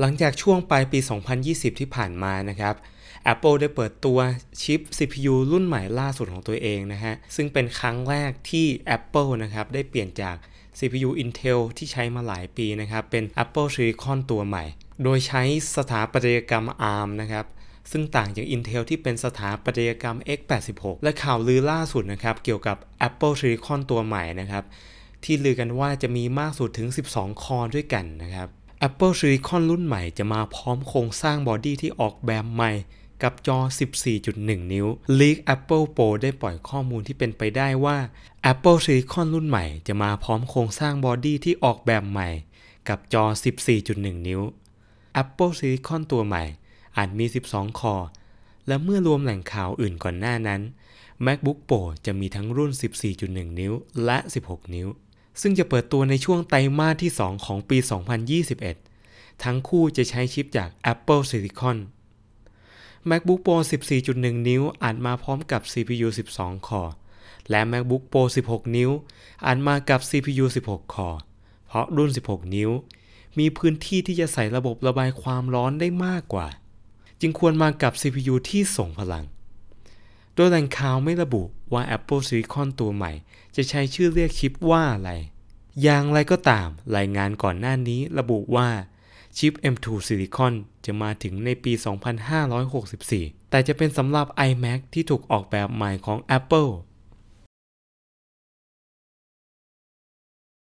หลังจากช่วงปลายปี 2020 ที่ผ่านมานะครับ Apple ได้เปิดตัวชิป CPU รุ่นใหม่ล่าสุดของตัวเองนะฮะ ซึ่งเป็นครั้งแรกที่ Apple นะครับ ได้เปลี่ยนจาก CPU Intel ที่ใช้มาหลายปีนะครับ เป็น Apple Silicon ตัวใหม่ โดยใช้สถาปัตยกรรม ARM นะครับซึ่งต่างจาก Intel ที่เป็นสถาปัตยกรรม x86 และข่าวลือล่าสุดนะครับ เกี่ยวกับ Apple Silicon ตัวใหม่นะครับ ที่ลือกันว่าจะมีมากสุดถึง 12 คอร์ด้วยกันนะครับ Apple Silicon รุ่นใหม่จะมาพร้อมโครงสร้างบอดี้ที่ออกแบบใหม่กับจอ 14.1 นิ้ว Leak Apple Pro ได้ปล่อยข้อมูลที่เป็นไปได้ว่า Apple Silicon รุ่นใหม่จะมาพร้อมโครงสร้างบอดี้ที่ออกแบบใหม่ กับจอ 14.1 นิ้ว Apple Silicon ตัวใหม่อาจมี 12 คอ และเมื่อรวมแหล่งข่าวอื่นก่อนหน้านั้น MacBook Pro จะมีทั้งรุ่น 14.1 นิ้ว และ 16 นิ้ว ซึ่งจะเปิดตัวในช่วงไตรมาสที่ 2 ของปี 2021 ทั้งคู่จะใช้ชิปจาก Apple Silicon MacBook Pro 14.1 นิ้วอาจมาพร้อมกับ CPU 12 คอร์ และ MacBook Pro 16 นิ้วอาจมากับ CPU 16 คอร์ เพราะรุ่น 16 นิ้ว มีพื้นที่ที่จะใส่ระบบระบายความร้อนได้มากกว่า จึงควรมากับ CPU ที่ส่งพลัง โดยแหล่งข่าวไม่ระบุว่า Apple Silicon ตัวใหม่ จะใช้ชื่อเรียกชิปว่าอะไร อย่างไรก็ตาม รายงานก่อนหน้านี้ระบุว่าชิป M2 Silicon จะมาถึงในปี 2564 แต่จะเป็นสำหรับ iMac ที่ถูกออกแบบใหม่ของ Apple